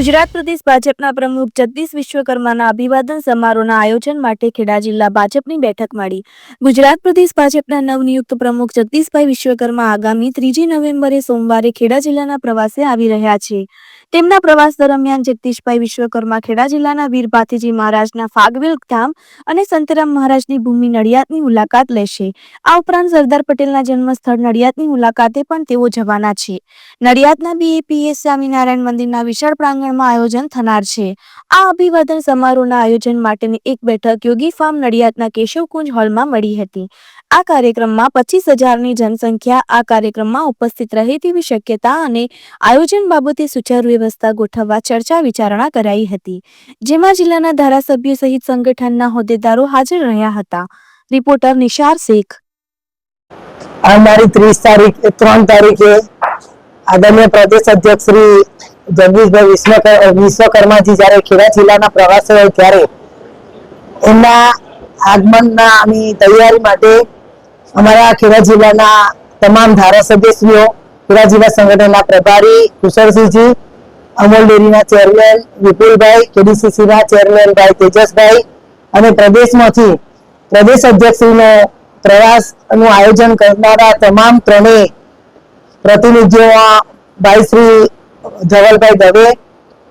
ગુજરાત પ્રદેશ ભાજપના પ્રમુખ જગદીશ વિશ્વકર્માના અભિવાદન સમારોહના આયોજન માટે ખેડા જિલ્લા ભાજપની બેઠક મળી. ગુજરાત પ્રદેશ ભાજપના નવનિયુક્ત પ્રમુખ જગદીશભાઈ વિશ્વકર્મા આગામી ત્રીજી નવેમ્બરે સોમવારે ખેડા જિલ્લાના પ્રવાસે આવી રહ્યા છે. તેમના પ્રવાસ દરમિયાન જગદીશભાઈ વિશ્વકર્મા ખેડા જિલ્લાના વીર ભાતીજી મહારાજના ફાગવેલ ધામ અને સંતરામ મહારાજની ભૂમિ નડિયાદની મુલાકાત લેશે. આ ઉપરાંત સરદાર પટેલના જન્મસ્થળ નડિયાદની મુલાકાતે પણ તેઓ જવાના છે. નડિયાદના બીએપીએસ સ્વામિનારાયણ મંદિરના વિશાળ પ્રાંગણમાં આયોજન થનાર છે. આ અભિવાદન સમારોહના આયોજન માટેની એક બેઠક યોગી ફાર્મ નડિયાદના કેશવકુંજ હોલમાં મળી હતી. આ કાર્યક્રમમાં પચીસ હજારની જનસંખ્યા આ કાર્યક્રમમાં ઉપસ્થિત રહે તેવી શક્યતા અને આયોજન બાબતે સુચારુ વ્યવસ્થા ગોઠવવા ચર્ચા વિચારણા કરાઈ હતી. જેમાં જિલ્લાના ધારાસભ્યો સહિત સંગઠનના હોદ્દેદારો હાજર રહ્યા હતા. રિપોર્ટર નિશાર શેખ. આવનારી ત્રીસ તારીખ, ત્રણ તારીખે આદરણીય પ્રદેશ અધ્યક્ષ શ્રી જગદીશભાઈ વિશ્વકર વિશ્વકર્માજી જ્યારે ખેડા જિલ્લાના પ્રવાસે હોય ત્યારે એમના આગમનના અમે તૈયારી માટે અમારા ખેડા જિલ્લાના તમામ ધારાસભ્યશ્રીઓ, ખેડા જિલ્લા સંગઠનના પ્રભારી કુશળસિંહજી, અમૂલ ડેરીના ચેરમેન વિપુલભાઈ, કેડીસીસીના ચેરમેન ભાઈ તેજસભાઈ અને પ્રદેશમાંથી પ્રદેશ અધ્યક્ષશ્રીનો પ્રવાસનું આયોજન કરનારા તમામ ત્રણેય પ્રતિનિધિઓ ભાઈ શ્રી ધવલભાઈ દવે,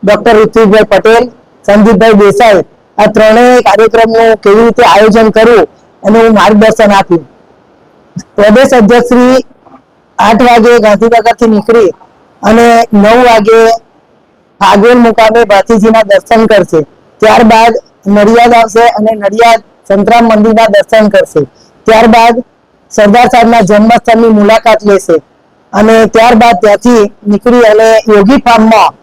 ડોક્ટર ઋત્વિકભાઈ પટેલ, સંદીપભાઈ દેસાઈ, આ ત્રણેય કાર્યક્રમનું કેવી રીતે આયોજન કરવું એનું માર્ગદર્શન આપ્યું. પ્રદેશ અધ્યક્ષ શ્રી આઠ વાગે ગાંધીનગરથી નીકળી અને નવ વાગે ફાગવેલ મુકામે ભાતીજીના દર્શન કરશે. ત્યારબાદ નડિયાદ આવશે અને નડિયાદ સંતરામ મંદિરના દર્શન કરશે. ત્યારબાદ સરદાર સાહેબના જન્મસ્થળની મુલાકાત લેશે. અને ત્યારબાદ ત્યાંથી નીકળી અને યોગી ફાર્મમાં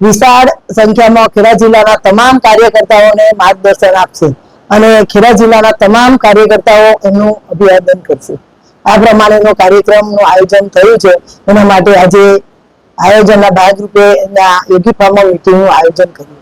વિશાળ સંખ્યામાં ખેડા જિલ્લાના તમામ કાર્યકર્તાઓને માર્ગદર્શન આપશે અને ખેડા જિલ્લાના તમામ કાર્યકર્તાઓ એમનું અભિવાદન કરશે. આ પ્રમાણેનો કાર્યક્રમનું આયોજન થયું છે. એના માટે આજે આયોજનના ભાગરૂપે યોગી ફાર્મમાં મિટિંગનું આયોજન કર્યું.